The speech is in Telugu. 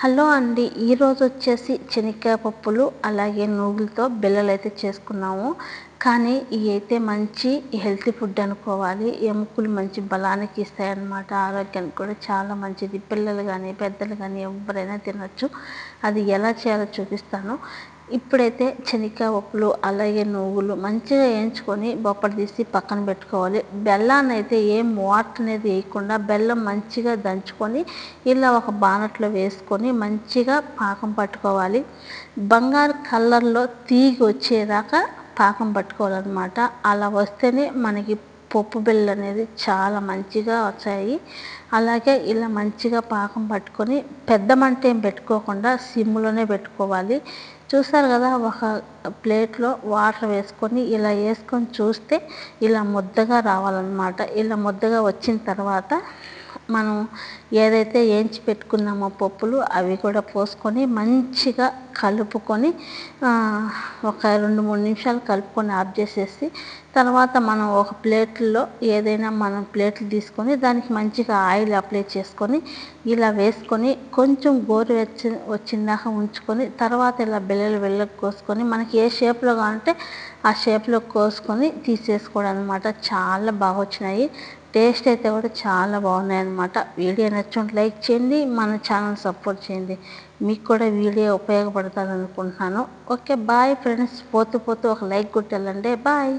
హలో అండి ఈరోజు వచ్చేసి శనక్కాయ పప్పులు అలాగే నూగులతో బిల్లలు అయితే చేసుకున్నాము. కానీ ఇవి అయితే మంచి హెల్తీ ఫుడ్ అనుకోవాలి. ఎముకలు మంచి బలానికి ఇస్తాయన్నమాట. ఆరోగ్యానికి కూడా చాలా మంచిది. పిల్లలు కానీ పెద్దలు కానీ ఎవరైనా తినచ్చు. అది ఎలా చేయాలో చూపిస్తాను. ఇప్పుడైతే శనక్కాయ పప్పులు అలాగే నువ్వులు మంచిగా వేయించుకొని బొప్పటి తీసి పక్కన పెట్టుకోవాలి. బెల్లాన్ని అయితే ఏం వాటర్ అనేది వేయకుండా బెల్లం మంచిగా దంచుకొని ఇలా ఒక బానట్లో వేసుకొని మంచిగా పాకం పట్టుకోవాలి. బంగారు కలర్లో తీగి వచ్చేదాకా పాకం పట్టుకోవాలన్నమాట. అలా వస్తేనే మనకి పప్పు బిళ్ళ అనేది చాలా మంచిగా వచ్చాయి. అలాగే ఇలా మంచిగా పాకం పట్టుకొని పెద్ద మంట ఏం పెట్టుకోకుండా సిమ్లోనే పెట్టుకోవాలి. చూసారు కదా ఒక ప్లేట్లో వాటర్ వేసుకొని ఇలా వేసుకొని చూస్తే ఇలా ముద్దగా రావాలన్నమాట. ఇలా ముద్దగా వచ్చిన తర్వాత మనం ఏదైతే వేయించి పెట్టుకున్నామో పప్పులు అవి కూడా పోసుకొని మంచిగా కలుపుకొని ఒక రెండు మూడు నిమిషాలు కలుపుకొని ఆఫ్ చేసేసి తర్వాత మనం ఒక ప్లేట్లో ఏదైనా మనం ప్లేట్లు తీసుకొని దానికి మంచిగా ఆయిల్ అప్లై చేసుకొని ఇలా వేసుకొని కొంచెం గోరువెచ్చి వచ్చిందాక ఉంచుకొని తర్వాత ఇలా బిల్లలు వెళ్ళకు కోసుకొని మనకి ఏ షేప్లో కావాలంటే ఆ షేప్లో కోసుకొని తీసేసుకోవడం అనమాట చాలా బాగా వచ్చినాయి. టేస్ట్ అయితే కూడా చాలా బాగున్నాయి అనమాట వీడియో నచ్చుంటే లైక్ చేయండి మన ఛానల్ సపోర్ట్ చేయండి. మీకు కూడా వీడియో ఉపయోగపడుతుంది అనుకుంటున్నాను ఓకే బాయ్ ఫ్రెండ్స్. పోతూ పోతూ ఒక లైక్ కొట్టాలండి బాయ్.